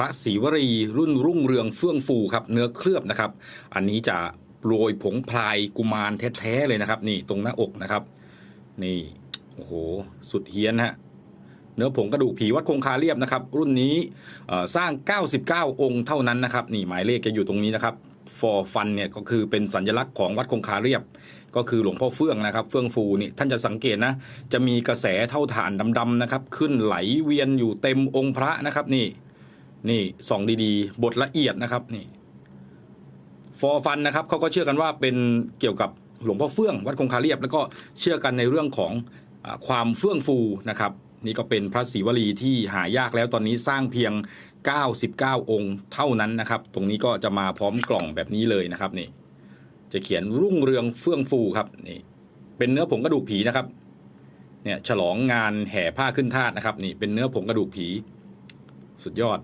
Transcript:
ระศรีวรีรุ่นรุ่งเรืองเฟื่องฟูครับเนื้อเคลือบนะครับ อันนี้จะโรยผงพลายกุมารแท้ๆเลยนะครับ นี่ตรงหน้าอกนะครับ นี่โอ้โหสุดเฮี้ยนฮะเนื้อผงกระดูกผีวัดคงคาเรียบนะครับ รุ่นนี้เอ่อสร้าง 99 องค์เท่านั้นนะครับ นี่หมายเลขจะอยู่ตรงนี้นะครับ for fun เนี่ยก็คือเป็นสัญลักษณ์ของวัดคงคาเรียบ ก็คือหลวงพ่อเฟื่องนะครับ เฟื่องฟูนี่ท่านจะสังเกตนะ จะมีกระแสเท่าฐานดำๆนะครับ ขึ้นไหลเวียนอยู่เต็มองค์พระนะครับนี่ นี่ส่องดีๆ บทละเอียดนะครับนี่ฟอร์ฟันนะครับเขาก็เชื่อกันว่าเป็นเกี่ยวกับหลวงพ่อเฟื่องวัดคงคาเรียบ แล้วก็เชื่อกันในเรื่องของอความเฟื่องฟูนะครับนี่ก็เป็นพระศรีวลีที่หายากแล้วตอนนี้สร้างเพียง 99 องค์เท่านั้นนะครับ ตรงนี้ก็จะมาพร้อมกล่องแบบนี้เลยนะครับนี่ จะเขียนรุ่งเรืองเฟื่องฟูครับนี่เป็นเนื้อผงกระดูกผีนะครับเนี่ยฉลองงานแห่ผ้าขึ้นทาสนะครับนี่เป็นเนื้อผงกระดูกผี สุดยอด